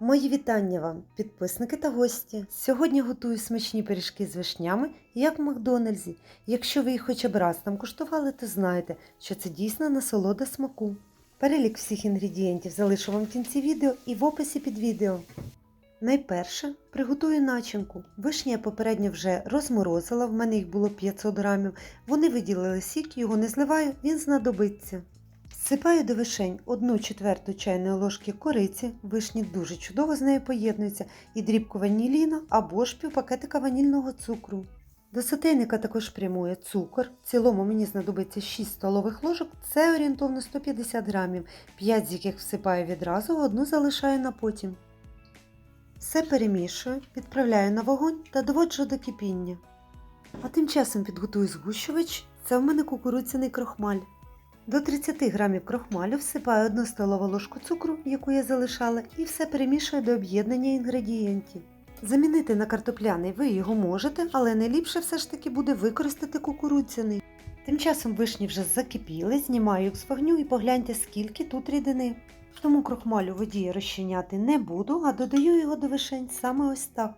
Мої вітання вам, підписники та гості. Сьогодні готую смачні пиріжки з вишнями, як в Макдональдсі. Якщо ви їх хоча б раз там куштували, то знаєте, що це дійсно насолода смаку. Перелік всіх інгредієнтів залишу вам в кінці відео і в описі під відео. Найперше приготую начинку. Вишні я попередньо вже розморозила, в мене їх було 500 грамів. Вони виділили сік, його не зливаю, він знадобиться. Всипаю до вишень 1 четверту чайної ложки кориці, вишні дуже чудово з нею поєднуються, і дрібку ваніліна або ж півпакетика ванільного цукру. До сотейника також прямує цукор. В цілому мені знадобиться 6 столових ложок, це орієнтовно 150 грамів, 5 з яких всипаю відразу, одну залишаю на потім. Все перемішую, відправляю на вогонь та доводжу до кипіння. А тим часом підготую згущувач, це в мене кукурудзяний крохмаль. До 30 грамів крохмалю всипаю 1 столову ложку цукру, яку я залишала, і все перемішую до об'єднання інгредієнтів. Замінити на картопляний ви його можете, але найліпше все ж таки буде використати кукурудзяний. Тим часом вишні вже закипіли, знімаю їх з вогню і погляньте, скільки тут рідини. Тому крохмалю воді розчиняти не буду, а додаю його до вишень саме ось так.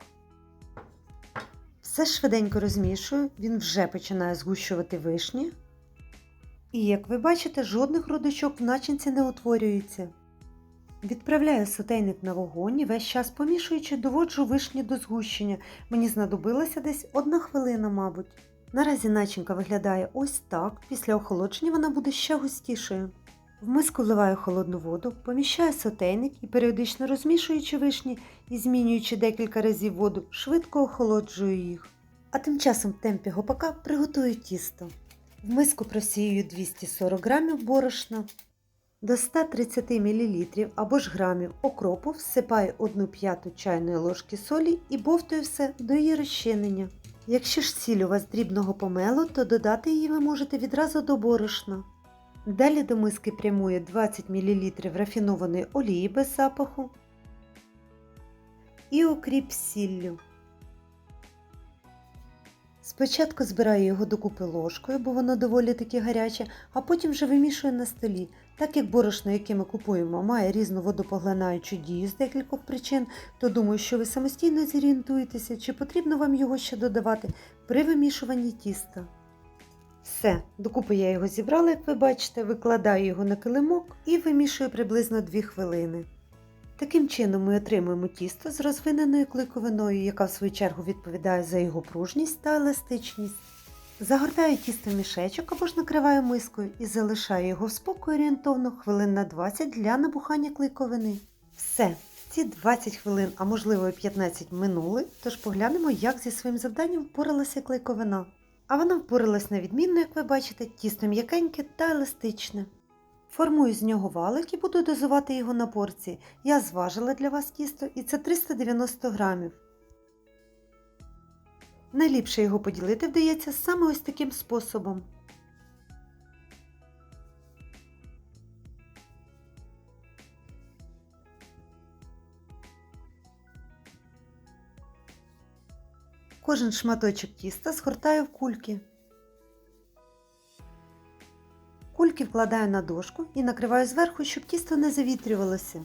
Все швиденько розмішую, він вже починає згущувати вишні. І як ви бачите, жодних грудочок в начинці не утворюється. Відправляю сотейник на вогонь і весь час помішуючи, доводжу вишні до згущення. Мені знадобилася десь одна хвилина, мабуть. Наразі начинка виглядає ось так, після охолодження вона буде ще густішою. В миску вливаю холодну воду, поміщаю сотейник і періодично розмішуючи вишні і змінюючи декілька разів воду, швидко охолоджую їх. А тим часом в темпі гопака приготую тісто. В миску просіюю 240 г борошна. До 130 мл або ж грамів окропу всипаю 1 п'яту чайної ложки солі і бовтую все до її розчинення. Якщо ж сіль у вас дрібного помелу, то додати її ви можете відразу до борошна. Далі до миски прямує 20 мл рафінованої олії без запаху і окріп сіллю. Спочатку збираю його докупи ложкою, бо воно доволі таки гаряче, а потім вже вимішую на столі. Так як борошно, яке ми купуємо, має різну водопоглинаючу дію з декількох причин, то думаю, що ви самостійно зорієнтуєтеся, чи потрібно вам його ще додавати при вимішуванні тіста. Все, докупи я його зібрала, як ви бачите, викладаю його на килимок і вимішую приблизно 2 хвилини. Таким чином ми отримуємо тісто з розвиненою клейковиною, яка в свою чергу відповідає за його пружність та еластичність. Загортаю тісто в мішечок або ж накриваю мискою і залишаю його в спокою орієнтовно хвилин на 20 для набухання клейковини. Все, ці 20 хвилин, а можливо і 15 минули, тож поглянемо, як зі своїм завданням впоралася клейковина. А вона впоралась на відмінно, як ви бачите, тісто м'якеньке та еластичне. Формую з нього валик і буду дозувати його на порції. Я зважила для вас тісто і це 390 грамів. Найліпше його поділити вдається саме ось таким способом. Кожен шматочок тіста згортаю в кульки. Кульки вкладаю на дошку і накриваю зверху, щоб тісто не завітрювалося.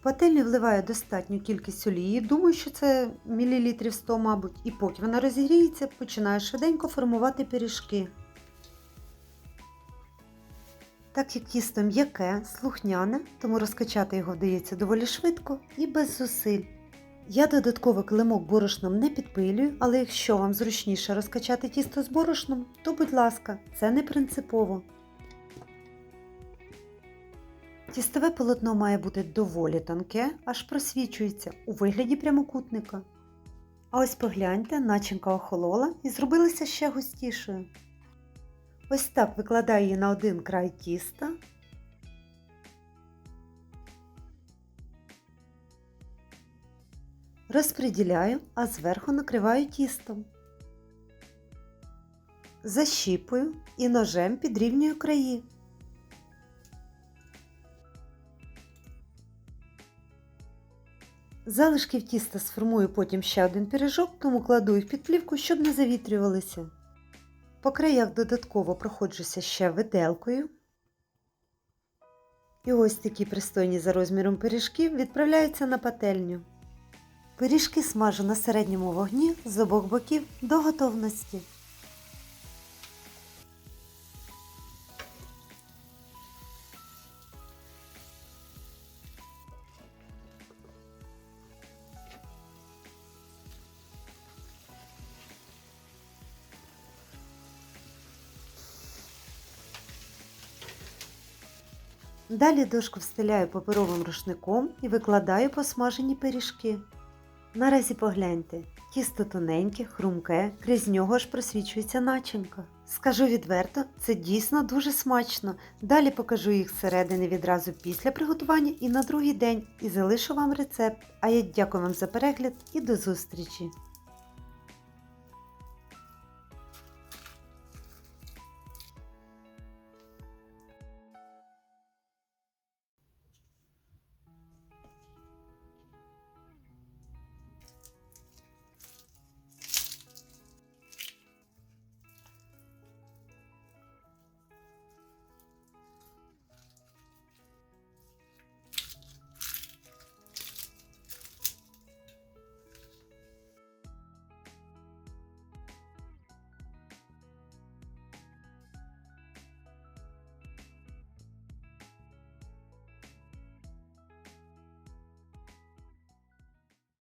В пательню вливаю достатню кількість олії, думаю, що це мілілітрів 100, мабуть, і поки вона розігріється, починаю швиденько формувати пиріжки. Так як тісто м'яке, слухняне, тому розкачати його вдається доволі швидко і без зусиль. Я додатково килимок борошном не підпилюю, але якщо вам зручніше розкачати тісто з борошном, то будь ласка, це не принципово. Тістове полотно має бути доволі тонке, аж просвічується у вигляді прямокутника. А ось погляньте, начинка охолола і зробилася ще густішою. Ось так викладаю її на один край тіста. Розподіляю, а зверху накриваю тістом. Защіпую і ножем підрівнюю краї. Залишки в тіста сформую потім ще один пиріжок, тому кладу їх під плівку, щоб не завітрювалися. По краях додатково проходжуся ще виделкою. І ось такі пристойні за розміром пиріжки відправляються на пательню. Пиріжки смажу на середньому вогні з обох боків до готовності. Далі дошку встиляю паперовим рушником і викладаю посмажені пиріжки. Наразі погляньте, тісто тоненьке, хрумке, крізь нього ж просвічується начинка. Скажу відверто, це дійсно дуже смачно. Далі покажу їх зсередини відразу після приготування і на другий день і залишу вам рецепт. А я дякую вам за перегляд і до зустрічі!